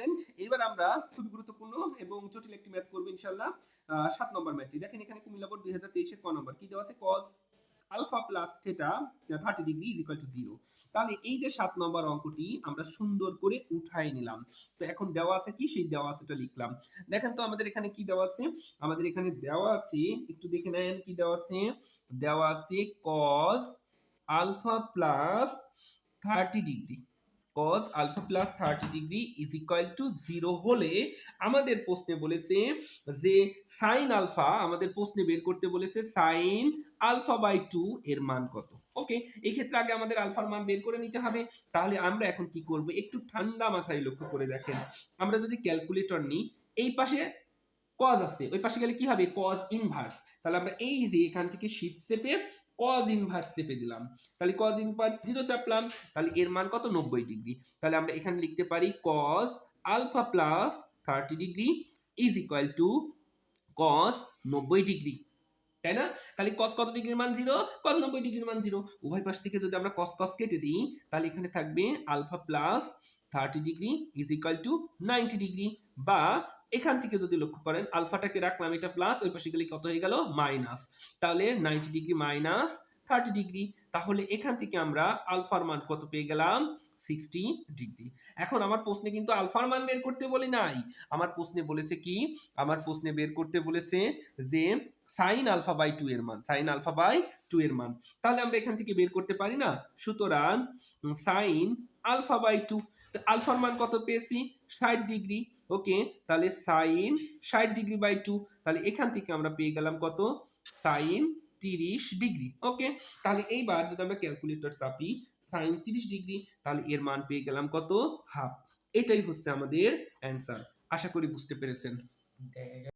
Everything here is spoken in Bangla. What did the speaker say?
স্টুডেন্ট এবার আমরা খুবই গুরুত্বপূর্ণ এবং জটিল একটি ম্যাথ করব ইনশাল্লাহ সাত নম্বর ম্যাথটি দেখেন এখানে কুমিল্লা বোর্ড দুই হাজার তেইশের ক নম্বর। কি দেওয়া আছে? Cos alpha plus theta thirty degree is equal to zero তাহলে এই যে সাত নম্বর অঙ্কটি আমরা সুন্দর করে উঠাই নিলাম। তো এখন দেওয়া আছে কি? সেই দেওয়া আছেটা লিখলাম। দেখেন তো আমাদের এখানে কি দেওয়া আছে? আমাদের এখানে দেওয়া আছে, একটু দেখে নেন কি দেওয়া আছে? দেওয়া আছে cos alpha plus thirty degree cos alpha plus thirty degree is equal to zero হলে আমাদের প্রশ্নে বলেছে যে সাইন আলফা আমাদের প্রশ্নে বের করতে বলেছে সাইন আলফা বাই টু এর মান কত? ওকে এই ক্ষেত্রে আগে আমাদের আলফার মান বের করে নিতে হবে। তাহলে আমরা এখন কি করব? একটু ঠান্ডা মাথায় লক্ষ্য করে দেখেন। আমরা যদি ক্যালকুলেটর নিই, এই পাশে কজ আছে, ওই পাশে গেলে কি হবে? কজ ইনভার্স তাহলে আমরা এই যে এখান থেকে শিফট চেপে কজ ইনভার্স চেপে দিলাম। তাহলে কজ ইনভার্স জিরো চাপলাম, তাহলে এর মান কত? নব্বই ডিগ্রি। তাহলে আমরা এখানে লিখতে পারি cos alpha plus thirty degree is equal to cos নব্বই ডিগ্রি তাই না? তাহলে কস কত ডিগ্রির মান জিরো কস নব্বই ডিগ্রির মান জিরো উভয় পাশ থেকে যদি আমরা কস কস কেটে দিই, তাহলে এখানে থাকবে alpha plus thirty degree is equal to ninety degree বা এখান থেকে যদি লক্ষ্য করেন, আলফাটাকে রাখলাম এটা প্লাস ওই পাশে গেলে কত হয়ে গেল? মাইনাস তাহলে ninety degree minus thirty degree তাহলে এখান থেকে আমরা আলফার মান কত পেয়ে গেলাম? সিক্সটি ডিগ্রি এখন আমার প্রশ্নে কিন্তু আলফার মান বের করতে বলে নাই। আমার প্রশ্নে বলেছে কি? আমার প্রশ্নে বের করতে বলেছে যে সাইন আলফা বাই টু এর মান সাইন আলফা বাই টু এর মান। তাহলে আমরা এখান থেকে বের করতে পারি না? সুতরাং সাইন আলফা বাই টু আলফার মান কত পেয়েছি? ষাট ডিগ্রি। ওকে, তাহলে সাইন ষাট ডিগ্রি বাই টু তাহলে এখান থেকে আমরা পেয়ে গেলাম কত? সাইন তিরিশ ডিগ্রি। ওকে, তাহলে এইবার যদি আমরা ক্যালকুলেটর চাপি সাইন তিরিশ ডিগ্রি, তাহলে এর মান পেয়ে গেলাম কত? হাফ এটাই হচ্ছে আমাদের অ্যান্সার আশা করি বুঝতে পেরেছেন।